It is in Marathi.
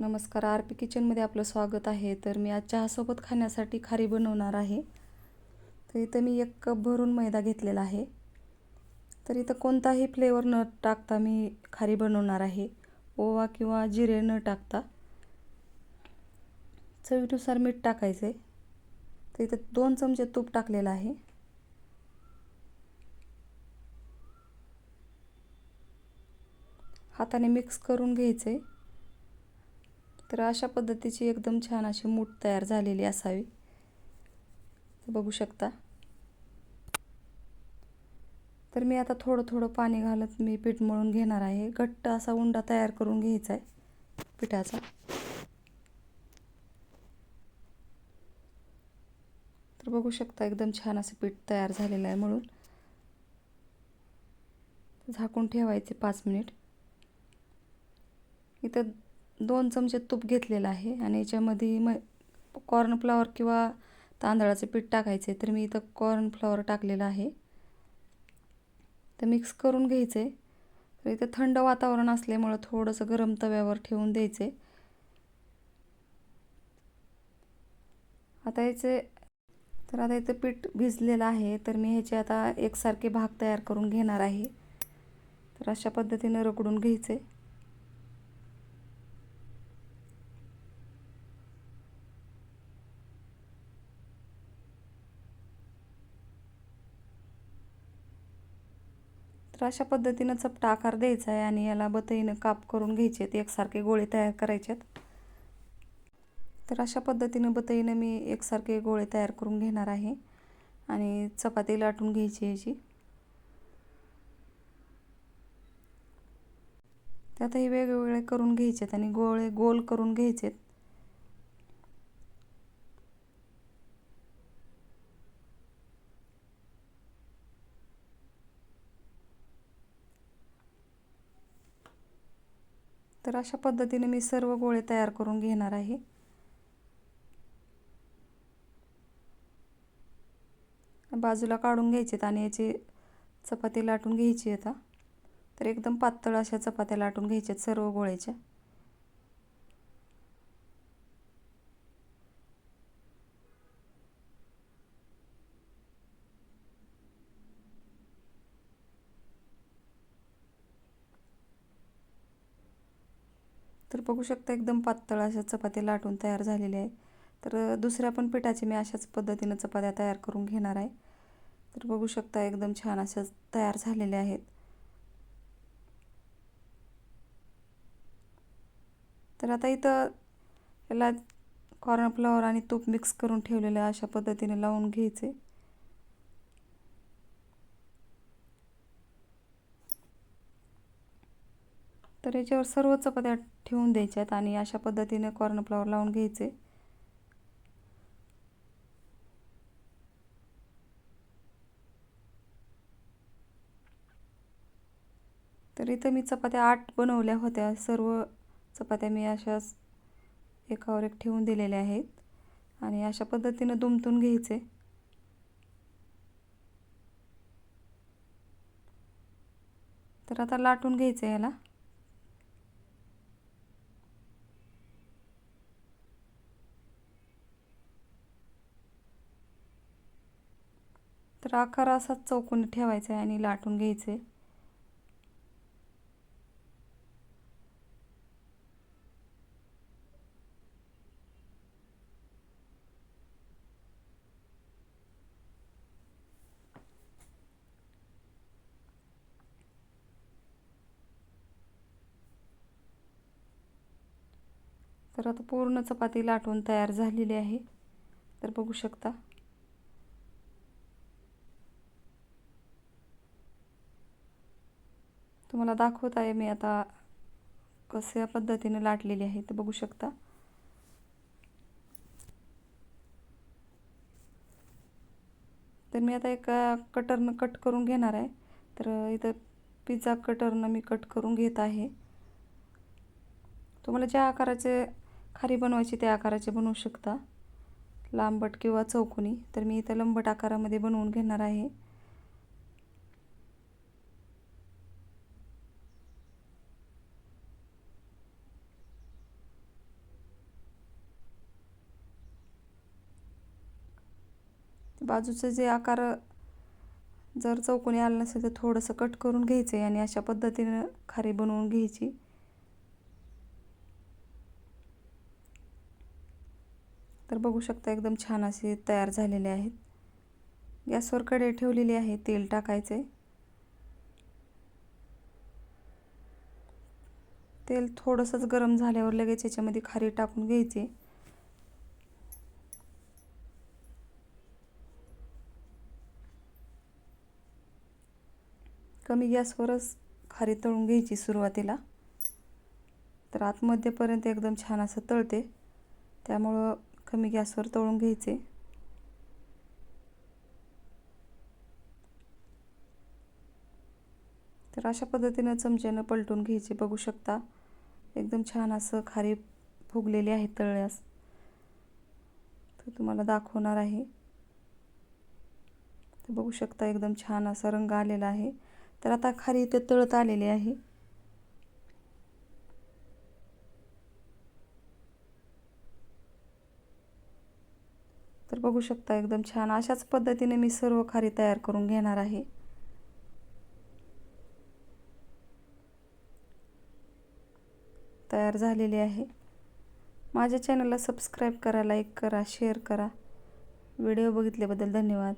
नमस्कार आर पी किचनमध्ये आपलं स्वागत आहे. तर मी आज चहासोबत खाण्यासाठी खारी बनवणार आहे. तर इथं मी एक कप भरून मैदा घेतलेला आहे. तर इथं कोणताही फ्लेवर न टाकता मी खारी बनवणार आहे. ओवा किंवा जिरे न टाकता. चवीनुसार मीठ टाकायचं आहे तर इथं दोन चमचे तूप टाकलेलं आहे. हाताने मिक्स करून घ्यायचे तर अशा पद्धतीची एकदम छान अशी मूठ तयार झालेली असावी. बघू शकता. तर मी आता थोडं थोडं पाणी घालत मी पीठ मळून घेणार आहे. घट्ट असा उंडा तयार करून घ्यायचा आहे पिठाचा. तर बघू शकता एकदम छान असं पीठ तयार झालेलं आहे म्हणून झाकून ठेवायचे पाच मिनिट. इथं दोन चमचे तूप घेतलेलं आहे आणि याच्यामध्ये म कॉर्नफ्लॉवर किंवा तांदळाचं पीठ टाकायचे तर मी इथं कॉर्नफ्लॉवर टाकलेलं आहे. तर मिक्स करून घ्यायचे. तर इथं थंड वातावरण असल्यामुळं थोडंसं गरम तव्यावर ठेवून द्यायचे. आता याचे तर आता इथं पीठ भिजलेलं आहे तर मी ह्याचे आता एकसारखे भाग तयार करून घेणार आहे. तर अशा पद्धतीनं रगडून घ्यायचे. तर अशा पद्धतीनं चपटा आकार द्यायचा आहे आणि याला बतईनं काप करून घ्यायचे आहेत. एकसारखे गोळे तयार करायचे आहेत. तर अशा पद्धतीनं बतईनं मी एकसारखे गोळे तयार करून घेणार आहे. आणि चपाती लाटून घ्यायची याची. त्यातही वेगवेगळे करून घ्यायचेत आणि गोळे गोल करून घ्यायचेत तर अशा पद्धतीने मी सर्व गोळे तयार करून घेणार आहे. बाजूला काढून घ्यायचेत आणि याची चपाती लाटून घ्यायची आता. तर एकदम पातळ अशा चपात्या लाटून घ्यायच्यात सर्व गोळ्याच्या. तर बघू शकता एकदम पातळ अशा चपात्या लाटून तयार झालेल्या आहे तर दुसऱ्या पण पिठाची मी अशाच पद्धतीनं चपात्या तयार करून घेणार आहे. तर बघू शकता एकदम छान अशा तयार झालेल्या आहेत. तर आता इथं याला कॉर्नफ्लॉवर आणि तूप मिक्स करून ठेवलेलं अशा पद्धतीने लावून घ्यायचे. तर याच्यावर सर्व चपात्या ठेवून द्यायच्यात आणि अशा पद्धतीने कॉर्नफ्लॉवर लावून घ्यायचे. तर इथं मी चपात्या आठ बनवल्या होत्या. सर्व चपात्या मी अशाच एकावर एक ठेवून दिलेल्या आहेत आणि अशा पद्धतीनं दुमतून घ्यायचे. तर आता लाटून घ्यायचं याला. तर आकार असाच चौकोनी ठेवायचा आहे आणि लाटून घ्यायचं. आहे तर आता पूर्ण चपाती लाटून तयार झालेली आहे. तर बघू शकता. तुम्हाला दाखवत आहे मी आता कशा पद्धतीने लाटलेली आहे ते बघू शकता. तर मी आता एका कटरनं कट करून घेणार आहे. तर इथं पिझ्झा कटरनं मी कट करून घेत आहे. तुम्हाला ज्या आकाराचे खारी बनवायची त्या आकाराचे बनवू शकता. लांबट किंवा चौकोनी. तर मी इथं लंबट आकारामध्ये बनवून घेणार आहे. बाजूचं जे आकार जर चौकोनी आलं नसेल तर थोडंसं कट करून घ्यायचं आहे आणि अशा पद्धतीनं खारी बनवून घ्यायची. तर बघू शकता एकदम छान असे तयार झालेले आहेत. गॅसवर कडे ठेवलेली आहे तेल टाकायचे तेल थोडंसंच गरम झाल्यावर लगेच याच्यामध्ये खारी टाकून घ्यायची. कमी गॅसवरच खारी तळून घ्यायची सुरुवातीला. तर आतमध्येपर्यंत एकदम छान असं तळते. त्यामुळं कमी गॅसवर तळून घ्यायचे. तर अशा पद्धतीनं चमच्यानं पलटून घ्यायचे. बघू शकता एकदम छान असं खारी फुगलेली आहे तळल्यास तर तुम्हाला दाखवणार आहे. तर बघू शकता एकदम छान असा रंग आलेला आहे. तर आता खाली इथे तळत आलेली आहे. तर बघू शकता एकदम छान अशाच पद्धतीने मी सर्व खारी तयार करून घेणार आहे. तयार झालेली आहे. माझ्या चॅनलला सबस्क्राईब करा लाईक करा शेअर करा. व्हिडिओ बघितल्याबद्दल धन्यवाद.